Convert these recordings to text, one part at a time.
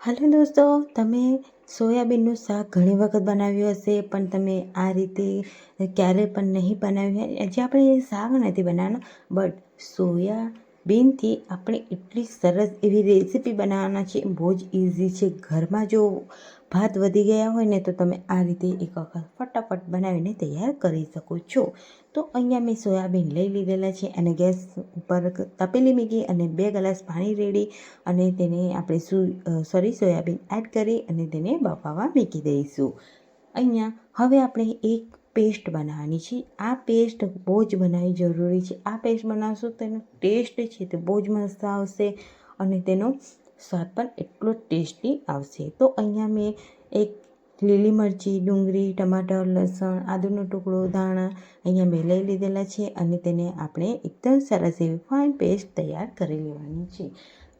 Hello દોસ્તો, તમે સોયાબીનનું શાક ઘણી વખત બનાવ્યું હશે, પણ તમે આ રીતે ક્યારેય પણ નહીં બનાવ્યું હજી આપણે શાક નથી બનાવવાનું, બટ સોયાબીનથી આપણે એટલી સરસ એવી રેસીપી બનાવવાના છે બહુ જ ઇઝી છે. ઘરમાં જો ભાત વધી ગયા હોય ને તો તમે આ રીતે એક વખત ફટાફટ બનાવીને તૈયાર કરી શકો છો. તો અહીંયા મેં સોયાબીન લઈ લીધેલા છે અને ગેસ ઉપર તપેલી મૂકી અને બે ગ્લાસ પાણી રેડી અને તેને આપણે સુ સોરી, સોયાબીન એડ કરી અને તેને બફાવા મૂકી દઈશું. અહીંયા હવે આપણે એક પેસ્ટ બનાવવાની છે. આ પેસ્ટ બહુ જ બનાવવી જરૂરી છે. આ પેસ્ટ બનાવશો તેનો ટેસ્ટ છે તે બહુ જ મસ્ત આવશે અને તેનો સ્વાદ પણ એટલો ટેસ્ટી આવશે. તો અહીંયા મેં એક લીલી મરચી, ડુંગળી, ટમાટર, લસણ, આદુનો ટુકડો, ધાણા અહીંયા મેં લઈ લીધેલા છે અને તેને આપણે એકદમ સરસ એવી ફાઇન પેસ્ટ તૈયાર કરી લેવાની છે.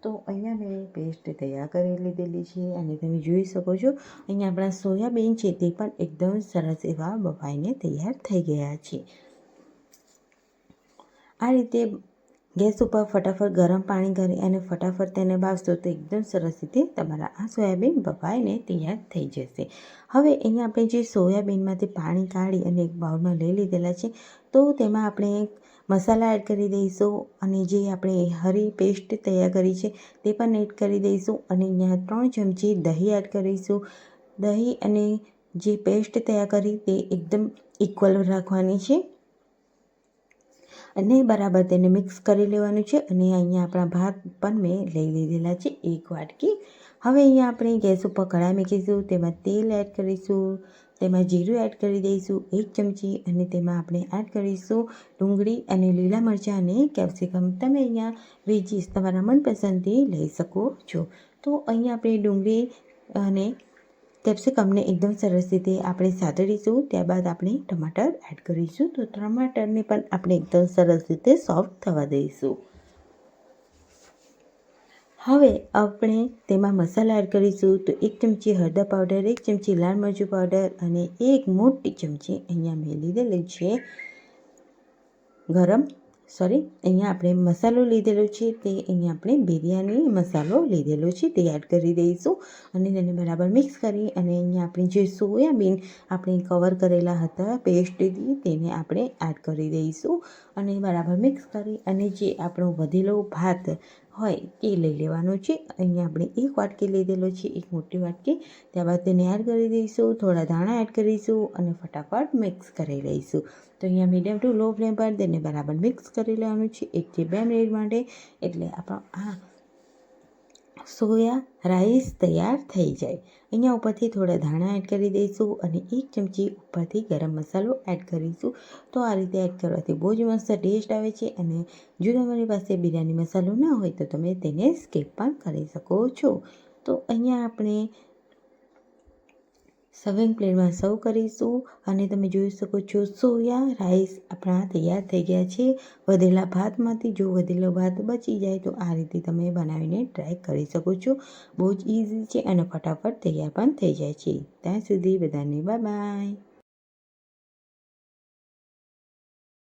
તો અહીંયા મેં પેસ્ટ તૈયાર કરી લીધેલી છે અને તમે જોઈ શકો છો, અહીંયા આપણા સોયાબીન છે તે પણ એકદમ સરસ એવા બફાઈને તૈયાર થઈ ગયા છે. આ રીતે ગેસ ઉપર ફટાફટ ગરમ પાણી કરી અને ફટાફટ તેને બાફશો તો એકદમ સરસ રીતે તમારા આ સોયાબીન બફાઈને તૈયાર થઈ જશે. હવે અહીંયા આપણે જે સોયાબીનમાંથી પાણી કાઢી અને એક બાઉલમાં લઈ લીધેલા છે, તો તેમાં આપણે મસાલા એડ કરી દઈશું અને જે આપણે હરી પેસ્ટ તૈયાર કરી છે તે પણ એડ કરી દઈશું અને અહીંયા ત્રણ ચમચી દહીં એડ કરીશું. દહીં અને જે પેસ્ટ તૈયાર કરી તે એકદમ ઇક્વલ રાખવાની છે. અને બરાબર તેને મિક્સ કરી લેવાનું છે અને અહીંયા આપણા ભાત પણ મેં લઈ લીધેલા છે એક વાટકી. હવે અહીંયા આપણે ગેસ ઉપર કઢાઈ મૂકીશું, તેમાં તેલ એડ કરીશું, તેમાં જીરું એડ કરી દઈશું, એક ચમચી અને તેમાં આપણે એડ કરીશું ડુંગળી અને લીલા મરચાં અને કેપ્સિકમ. તમે અહીંયા વેજીસ તમારા મનપસંદથી લઈ શકો છો. તો અહીંયા આપણે ડુંગળી અને કેપ્સિકમને એકદમ સરસ રીતે આપણે સાતડીશું, ત્યારબાદ આપણે ટમાટર એડ કરીશું. તો ટમાટરને પણ આપણે એકદમ સરસ રીતે સોફ્ટ થવા દઈશું. હવે આપણે તેમાં મસાલા એડ કરીશું. તો એક ચમચી હળદર પાવડર એક ચમચી લાલ મરચું પાવડર અને એક મોટી ચમચી અહીંયા મેં લીધેલી છે ગરમ સોરી અહીંયા આપણે મસાલો લીધેલો છે તે અહીંયા આપણે બિરયાની મસાલો લીધેલો છે તે એડ કરી દઈશું અને તેને બરાબર મિક્સ કરી અને અહીંયા આપણે જે સોયાબીન આપણે કવર કરેલા હતા પેસ્ટથી તેને આપણે એડ કરી દઈશું અને બરાબર મિક્સ કરી અને જે આપણો વધેલો ભાત હોય એ લઈ લેવાનું છે. અહીંયા આપણે એક વાટકી લીધેલો છે, એક મોટી વાટકી. ત્યારબાદ તેને એડ કરી દઈશું, થોડા ધાણા એડ કરીશું અને ફટાફટ મિક્સ કરી લઈશું. તો અહીંયા મીડિયમ ટુ લો ફ્લેમ પર તેને બરાબર મિક્સ કરી લેવાનું છે એકથી બે મિનિટ માટે. એટલે આપણો આ સોયા, રાઈસ તૈયાર થઈ જાય. અહીંયા ઉપરથી થોડા ધાણા એડ કરી દઈશું અને એક ચમચી ઉપરથી ગરમ મસાલો એડ કરીશું. તો આ રીતે એડ કરવાથી બહુ જ મસ્ત ટેસ્ટ આવે છે અને જો તમારી પાસે બિરયાની મસાલો ના હોય તો તમે તેને સ્કીપ પણ કરી શકો છો. તો અહીંયા આપણે સર્વિંગ પ્લેટમાં સર્વ કરીશું અને તમે જોઈ શકો છો સોયા, રાઈસ આપણા તૈયાર થઈ ગયા છે. વધેલા ભાતમાંથી જો વધેલો ભાત બચી જાય તો આ રીતે તમે બનાવીને ટ્રાય કરી શકો છો. બહુ જ ઇઝી છે અને ફટાફટ તૈયાર પણ થઈ જાય છે. ત્યાં સુધી બધાને બાય બાય